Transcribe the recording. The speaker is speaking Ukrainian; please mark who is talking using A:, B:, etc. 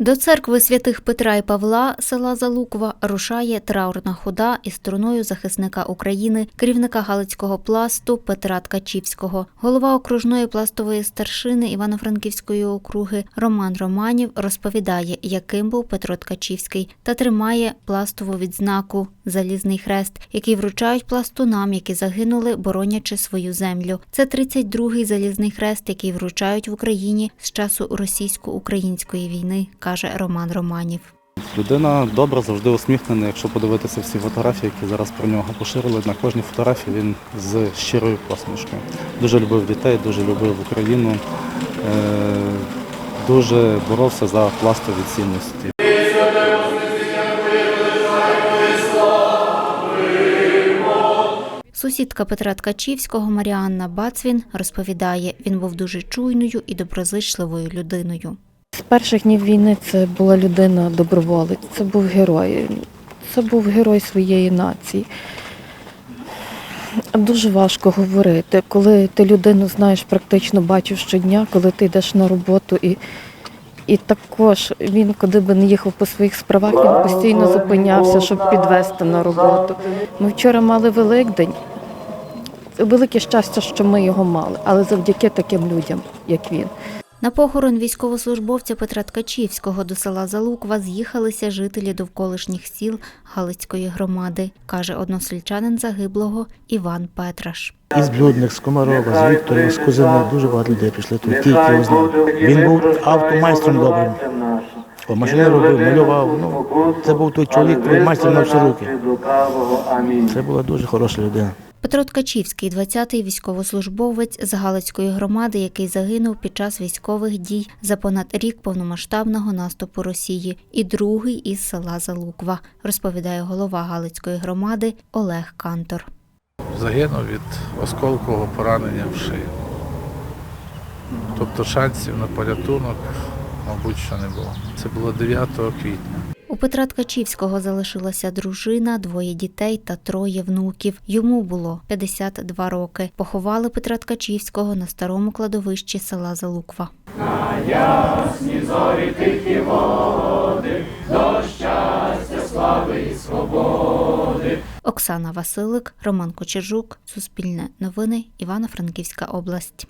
A: До церкви святих Петра і Павла села Залуква рушає траурна хода із струною захисника України, керівника Галицького пласту Петра Ткачівського. Голова окружної пластової старшини Івано-Франківської округи Роман Романів розповідає, яким був Петро Ткачівський, та тримає пластову відзнаку Залізний хрест, який вручають пластунам, які загинули, боронячи свою землю. Це 32-й залізний хрест, який вручають в Україні з часу російсько-української війни, каже Роман Романів.
B: Людина добра, завжди усміхнена. Якщо подивитися всі фотографії, які зараз про нього поширили, на кожній фотографії він з щирою посмішкою. Дуже любив дітей, дуже любив Україну, е, дуже боровся за пластові цінності.
A: Сусідка Петра Ткачівського Маріанна Бацвін розповідає, він був дуже чуйною і доброзичливою людиною.
C: З перших днів війни це була людина доброволець, це був герой. Це був герой своєї нації. Дуже важко говорити, коли ти людину знаєш, практично бачив щодня, коли ти йдеш на роботу і. І також він, куди би не їхав по своїх справах, він постійно зупинявся, щоб підвести на роботу. Ми вчора мали Великдень. Велике щастя, що ми його мали, але завдяки таким людям, як він.
A: На похорон військовослужбовця Петра Ткачівського до села Залуква з'їхалися жителі довколишніх сіл Галицької громади, каже односельчанин загиблого Іван Петраш.
D: Із Блюдних, з Комарова, з Віктора, з Кузини дуже багато людей прийшли тут, тільки його знали. Він був автомайстром добрим. О, машини робив, малював. Ну, це був той чоловік, той майстер на всі руки. Це була дуже хороша людина.
A: Петро Ткачівський, 20-й військовослужбовець з Галицької громади, який загинув під час військових дій за понад рік повномасштабного наступу Росії, і другий із села Залуква, розповідає голова Галицької громади Олег Кантор.
E: загинув від осколкового поранення в шию. Тобто шансів на порятунок, мабуть, що не було. Це було 9 квітня.
A: У Петра Ткачівського залишилася дружина, двоє дітей та троє внуків. Йому було 52 роки. Поховали Петра Ткачівського на старому кладовищі села Залуква. Оксана Василик, Роман Кочержук, Суспільне новини, Івано-Франківська область.